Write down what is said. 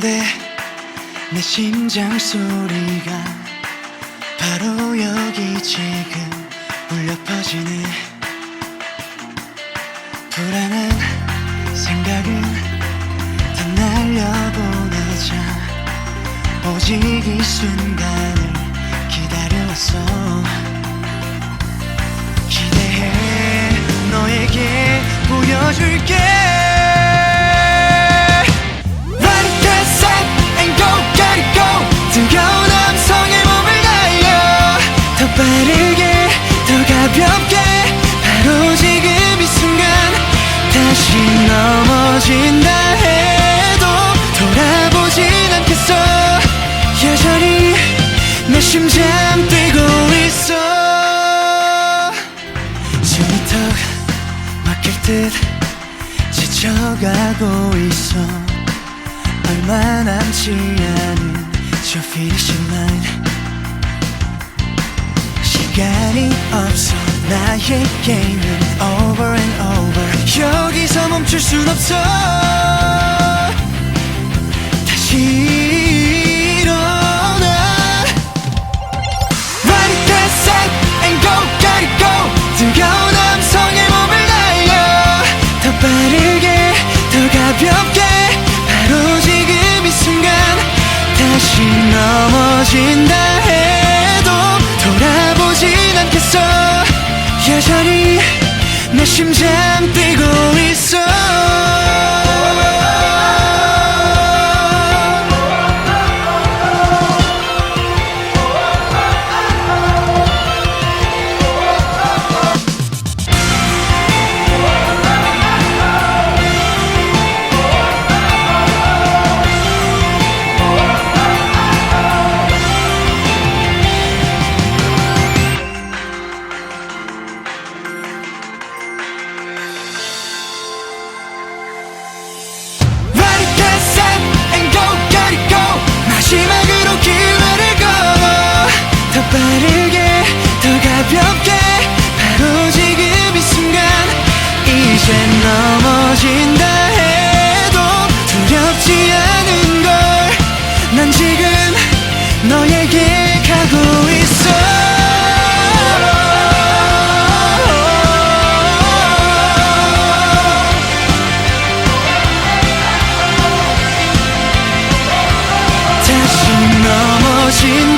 듯 두근데 내 심장 소리가 바로 여기 지금 울려 퍼지네. 불안한 생각은 다 날려보내자. 오직 이 순간을 기다려왔어. 기대해. 너에게 보여줄게 넘어진다 해도 돌아보진 않겠어. 여전히 내 심장 뛰고 있어. 숨이 턱 막힐 듯 지쳐가고 있어. 얼마 남지 않은 저 finishing line. 시간이 없어. 나에게는 over 멈출 순 없어. 다시 일어나. Run that side and go gotta go. 뜨거운 함성에 몸을 날려. 더 빠르게 더 가볍게. 바로 지금 이 순간 다시 넘어진다 해도 돌아보진 않겠어. 여전히 내 심장 넘어진다 해도 두렵지 않은 걸 난 지금 너에게 가고 있어. 다시 넘어진